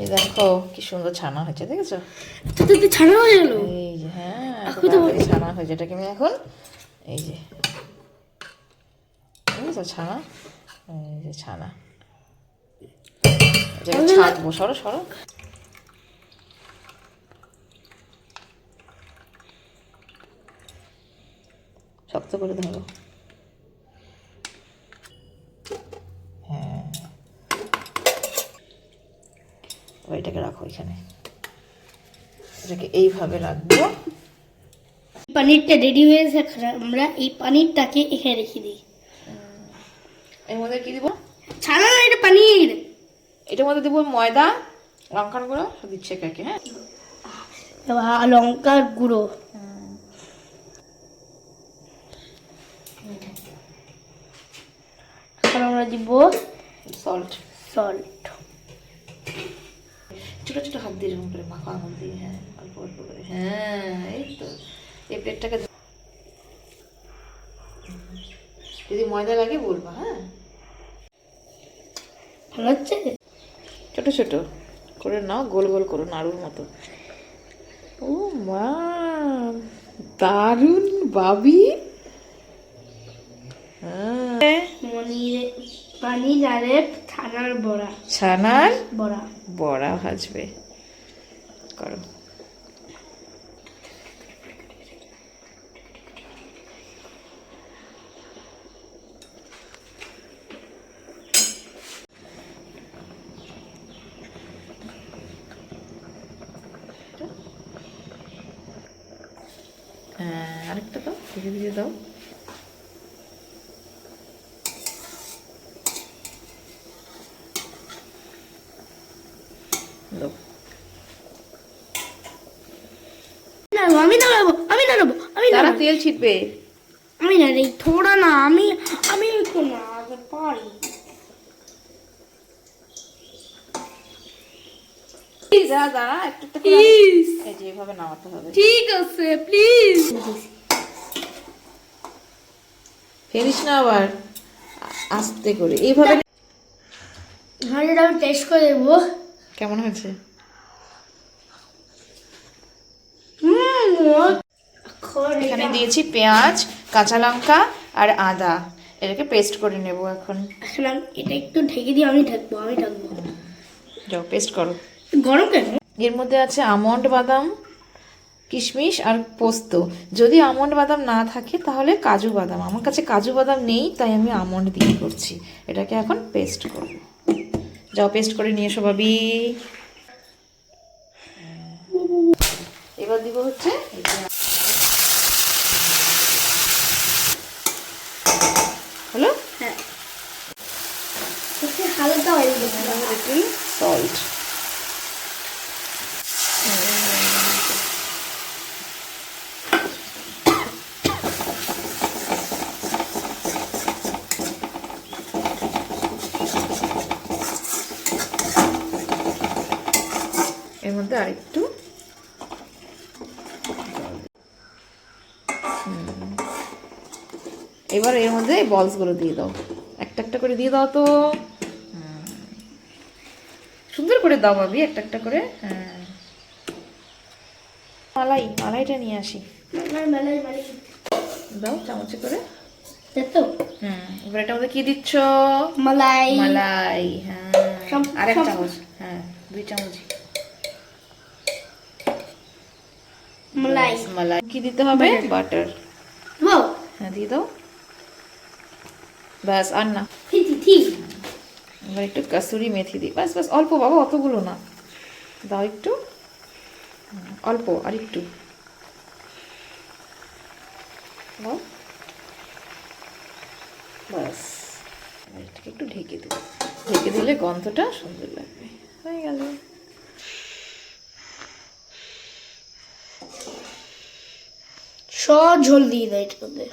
এই দেখো কি সুন্দর ছানা হয়েছে দেখেছ? তো ছানা হয়ে গেল। এই যে হ্যাঁ ছানা হয়েছে এটাকে আমি এখন। এই যে বুঝেছ ছানা? এই যে ছানা। এটাকে সরো সরো। শক্ত করে ধরো। এবার এটাকে রাখো এখানে। এটাকে এইভাবে রাখব। পানিরটা রেডি হয়ে গেছে আমরা এই পানিরটাকে এখানে রেখে দিই। এর মধ্যে কি দিব? ছানা না এটা পানির। এটার মধ্যে দেবো ময়দা লঙ্কার গুঁড়ো দিচ্ছে একে হ্যাঁ? লঙ্কার গুঁড়ো। এখন আমরা দিব সল্ট সল্ট ছোটো ছোটো হাত দিয়ে এরকম করে মাখা আঙুল দিয়ে হ্যাঁ অল্প অল্প করে হ্যাঁ। এই তো। এই প্লেটটাকে যদি ময়দা লাগে বলবা হ্যাঁ। ভালো হচ্ছে? ছোট ছোট করে নাও গোল গোল করো নাড়ুর মতো। ও মা দারুণ বাবি। হ্যাঁ। আর এক ছানার বড়া। ছানার বড়া। বড়া ভাজবে। করো। হ্যাঁ আরেকটা দাও ধীরে ধীরে দাও। দাও আমি নাড়াবো আমি নাড়াবো আমি তেল ছিটবে। আমি না নাড়াই থোড়া না আমি আমি নাড়াতে পারি। দাঁড়া একটু প্লিজ নামাতে হবে। ঠিক আছে প্লিজ ফেরিস না আবার আস্তে করে এইভাবে ভাজিটা আমি টেস্ট করে দেবো। কেমন হয়েছে? এখানে দিয়েছি পেঁয়াজ কাঁচা লঙ্কা আর আদা। এটাকে পেস্ট করে নেব এখন। এখন আমি এটা একটু ঢেকে দিয়ে আমি ঢাকবো আমি ঢাকবো। যাও পেস্ট করো। গরম কেন? এর মধ্যে আছে আমন্ড বাদাম কিশমিশ আর পোস্ত। যদি আমন্ড বাদাম না থাকে তাহলে কাজু বাদাম। আমার কাছে কাজু বাদাম নেই তাই আমি আমন্ড দিয়ে করছি। এটাকে এখন পেস্ট করব। যাও পেস্ট করে নিয়ে এসো ভাবি। এবার দিব হচ্ছে হলো? হ্যাঁ। একটু হালকা গেছে সল্ট মধ্যে আরেকটু। হুম। এবার এর মধ্যে বলসগুলো দিয়ে দাও। একটা একটা করে দিয়ে দাও তো। সুন্দর করে দাও ভাবি একটা একটা করে। হ্যাঁ মালাই মালাইটা নিয়ে আসি। দাও চামচে করে। তো হুম এবার এটা মধ্যে কি দিচ্ছ? মালাই। মালাই হ্যাঁ। আর এক চামচ হ্যাঁ দুই চামচ। মালাই মালাই কি দিতে হবে? বাটার হ্যাঁ দিয়ে দাও। ব্যাস আর না। এবার একটু কাসুরি মেথি দিই। ব্যাস ব্যাস অল্প বাবা অতগুলো না। দাও একটু। অল্প আর একটু। ব্যাস এটাকে একটু ঢেকে দেবো। ঢেকে দিলে গন্ধটা সুন্দর লাগবে। হয়ে গেল। সব ঝোল দিয়ে দেয় মধ্যে